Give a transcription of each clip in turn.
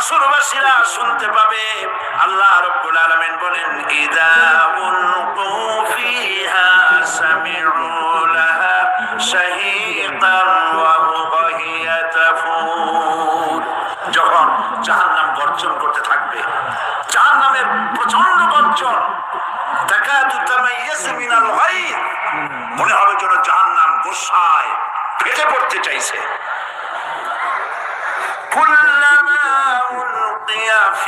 হাসুরবাসীরা শুনতে পাবে। আল্লাহ রব্বুল আলামিন বলেন, ইদা উলকু ফিহা সামিউ লাহা শাহীকান ওয়া হিয়া তাফুর যখন জাহান্নাম গর্জন করতে থাকবে, জাহান্নামের প্রচণ্ড গর্জন তাকাদু তামাইয়াজু মিনাল গায়ব। মনে হবে যেন জাহান্নাম গোসায় ফেটে পড়তে চাইছে।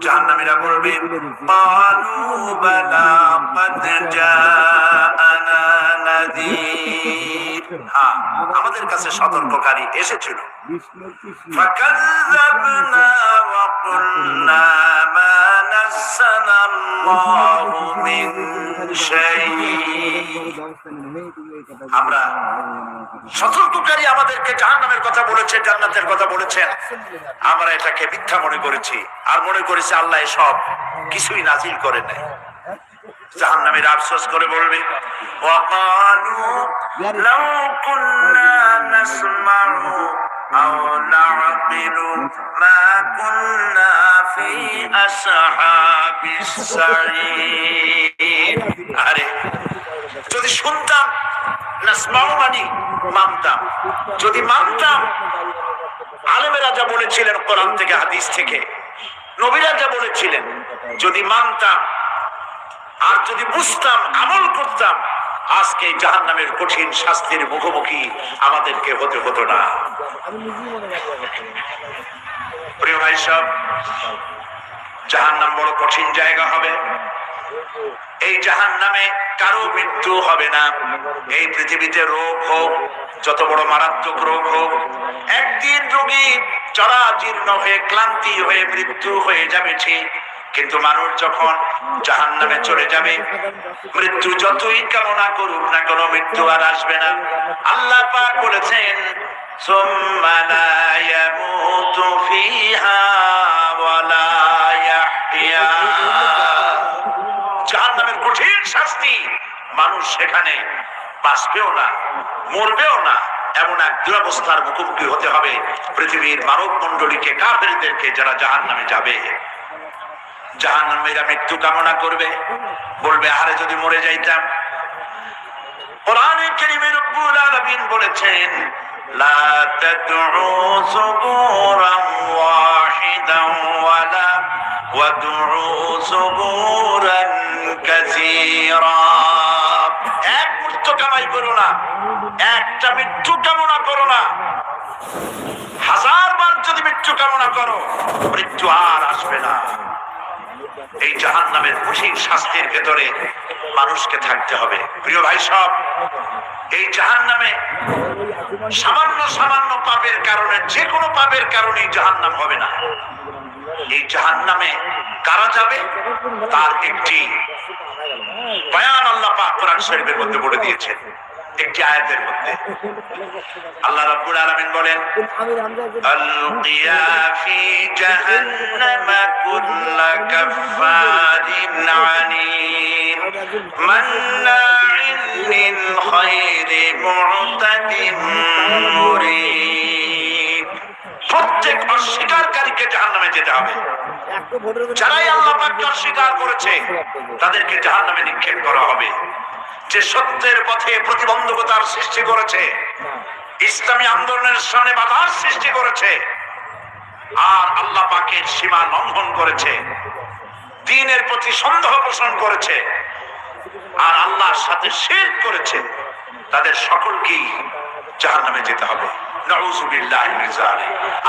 জাহান্নামীরা বলবে পালু হ্যাঁ, আমাদের কাছে সতর্ককারী এসেছিল। ফাকাযাবনা ওয়া মা মিন আমরা সতর্ককারী আমাদেরকে জাহান্নামের কথা বলেছে জান্নাতের কথা বলেছেন। আমরা এটাকে মিথ্যা মনে করেছি আর মনে করেছি আল্লাহ সব কিছুই নাজিল করে নাই। জাহান্নামের আফসোস করে বলবে ওয়াকালু লাউ কুন্না নাসমাউ আও নাআকিলু মা কুন্না ফি আসহাবিস সাঈর যদি শুনতাম নাসমাউ মানি মানতাম। যদি মানতাম, আলেমেরা যা বলেছিলেন কোরআন থেকে, হাদিস থেকে, নবীরা যা বলেছিলেন, যদি মানতাম, আর যদি বুঝতাম, আমল করতাম, আজকে জাহান নামের কঠিন শাস্তির মুখোমুখি আমাদেরকে হতে হতো না। প্রিয় ভাই সব জাহান নাম বড় কঠিন জায়গা হবে। এই জাহান নামে কারও মৃত্যু হবে না। এই পৃথিবীতে রোগ হোক, যত বড় মারাত্মক রোগ হোক, একদিন রোগী চরাজীর্ণ হয়ে, ক্লান্তি হয়ে, মৃত্যু হয়ে যাবে ঠিক। কিন্তু মানুষ যখন জাহান নামে চলে যাবে, মৃত্যু যতই কামনা করুক না কোনো মৃত্যু আর আসবে না। আল্লাহ পাক বলেছেন সোম্মালা ইয়ামুতু ফিহা। সেখানে বাঁচবেও না, মরবেও না, এমন এক দুরবস্থার মুখোমুখি হতে হবে পৃথিবীর মানব মন্ডলীকে কাফেরদেরকে যারা জাহান নামে যাবে। জাহান নামেরা মৃত্যু কামনা করবে, বলবে আরে যদি মরে যাইতাম। কোরআনে কারীমে রব্বুল আলামিন বলেছেন, লা তাদউ সুবুরান ওয়াহিদান ওয়ালা ওয়াদউ করো না। একটা মৃত্যু কামনা করো না। হাজার বার যদি মৃত্যু কামনা করো, মৃত্যু আর আসবে না। এই জাহান নামের কঠিন শাস্তির ভেতরে মানুষকে থাকতে হবে। প্রিয় ভাই সব, এই জাহান নামে সামান্য সামান্য পাপের কারণে যে কোনো পাপের কারণে জাহান নাম হবে না। এই জাহান নামে কারা যাবে? তার একটি বয়ান আল্লাহ পাক কোরআন শরীফের মধ্যে বলে দিয়েছেন। আয়াতের মধ্যে। আল্লাহ আলামিন বলেন আলকিয়া ফি আনিন মান্নাইন লিল খায়রি মুরিদ প্রত্যেক অস্বীকারীকে জাহান্নামে যেতে হবে। যারাই আল্লাহ পাককে অস্বীকার করেছে, তাদেরকে জাহান্নামে নিক্ষেপ করা হবে। যে সত্যের পথে প্রতিবন্ধকতার সৃষ্টি করেছে, ইসলামী আন্দোলনের সামনে বাধার সৃষ্টি করেছে, আর আল্লাহ পাকের সীমা লঙ্ঘন করেছে, দিনের প্রতি সন্দেহ পোষণ করেছে, আর আল্লাহর সাথে শের করেছে, তাদের সকলকেই জাহান নামে যেতে হবে।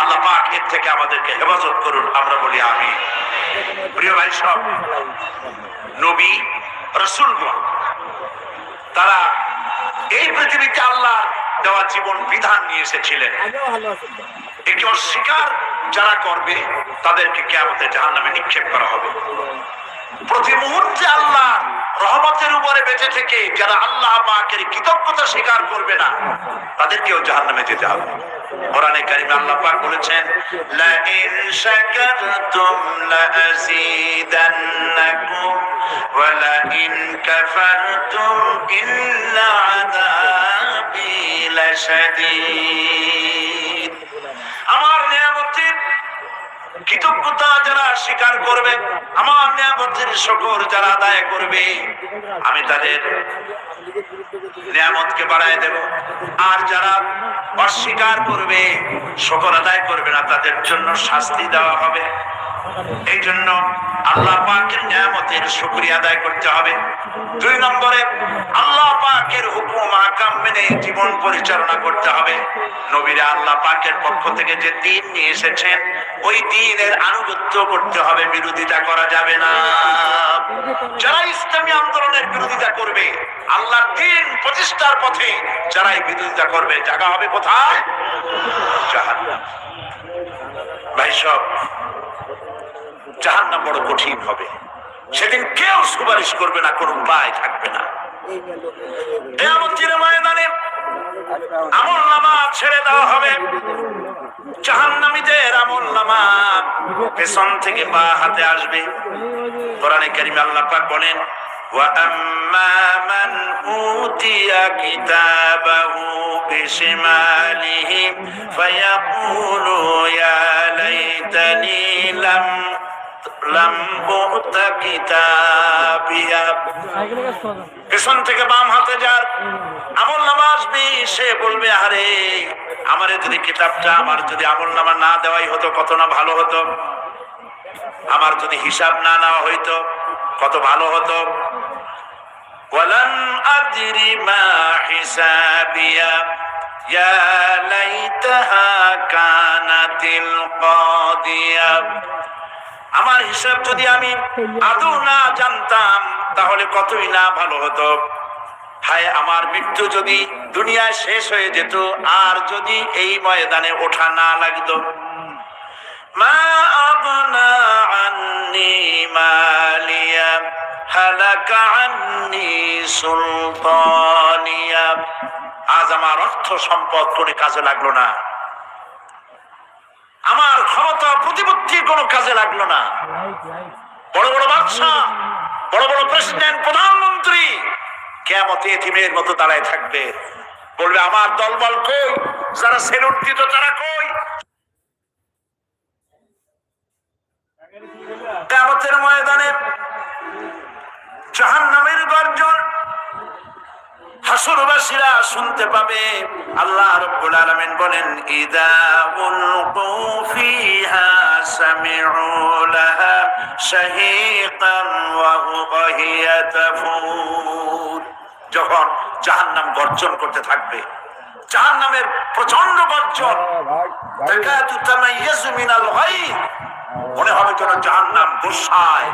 আল্লাহ পাক এর থেকে আমাদেরকে হেফাজত করুন, আমরা বলি আমি প্রিয় ভাই সব, নবী, রসুলগণ তারা এই পৃথিবীতে আল্লাহ দেওয়া জীবন বিধান নিয়ে এসেছিলেন। একে অস্বীকার যারা করবে, তাদেরকে কেমতে জাহান নামে নিক্ষেপ করা হবে। প্রতি মুহূর্তে আল্লাহ রহমতের উপরে বেঁচে থেকে যারা আল্লাহ পাকের কৃতজ্ঞতা স্বীকার করবে না, তাদেরকেও জাহান নামে যেতে হবে। কোরআনে কারিমে আল্লাহ পাক বলেছেন, লা ইন শাকারতুম লা ইন কাফারতুম ইন্না আযাবি লাশাদীদ আমার নিয়ামতের কৃতজ্ঞতা যারা স্বীকার করবে, আমার নিয়ামতের শকর যারা আদায় করবে, আমি তাদের নিয়ামতকে বাড়ায় দেব। আর যারা অস্বীকার করবে, শকর আদায় করবে না, তাদের জন্য শাস্তি দেওয়া হবে। এই জন্য আল্লাহ পাকের নিয়ামতের শুকরিয়া আদায় করতে হবে। দুই নম্বরে, আল্লাহ পাকের হুকুম, আকাম মেনে জীবন পরিচালনা করতে হবে। নবীরা আল্লাহ পাকের পক্ষ থেকে যে দিন নিয়ে এসেছেন, ওই দিনের আনুগত্য করতে হবে, বিরোধিতা করা যাবে না। যারা ইসলামী আন্দোলনের বিরোধিতা করবে আল্লাহ দিন প্রতিষ্ঠার পথে যারাই বিরোধিতা করবে, জায়গা হবে কোথায়? ভাই সব জাহান্নাম বড় কঠিন হবে সেদিন কেউ সুপারিশ করবে না কোনো উপায় থাকবে না কেয়ামতের ময়দানে আমল নামা ছেড়ে দেওয়া হবে জাহান্নামীদের আমল নামা পেছন থেকে বা হাতে আসবে কোরআনে কারিমে আল্লাহ পাক বলেন وأما من أوتي كتابه بشماله فيقول يا ليتني لم لم أؤت كتابيا পেছন থেকে বাম হাতে যার আমল নামা আসবে সে বলবে আরে আমার যদি কিতাবটা আমার যদি আমল নামা না দেওয়াই হতো কত না ভালো হতো আমার যদি হিসাব না নেওয়া হইতো কত ভালো হতো ولن أدري ما حسابيا يا ليتها كانت القاضية আমার হিসাব যদি আমি আদৌ না জানতাম, তাহলে কতই না ভালো হতো? হায়, আমার মৃত্যু যদি দুনিয়ায় শেষ হয়ে যেত, আর যদি এই ময়দানে ওঠা না লাগতো। আজ আমার অর্থ সম্পদ কোনো কাজে লাগল না। আমার ক্ষমতা প্রতিপত্তির কোনো কাজে লাগল না। বড় বড় বাদশা বড় বড় প্রেসিডেন্ট, প্রধানমন্ত্রী কেমতে এতিমের মতো দাঁড়ায় থাকবে। বলবে, আমার দলবল কই? যারা সেলুট দিত তারা কই? কেমতের ময়দানে জাহান নামের গর্জন যখন জাহান্নাম গর্জন করতে থাকবে জাহান্নামের প্রচণ্ড গর্জন মনে হবে যেন জাহান্নাম গোসায়।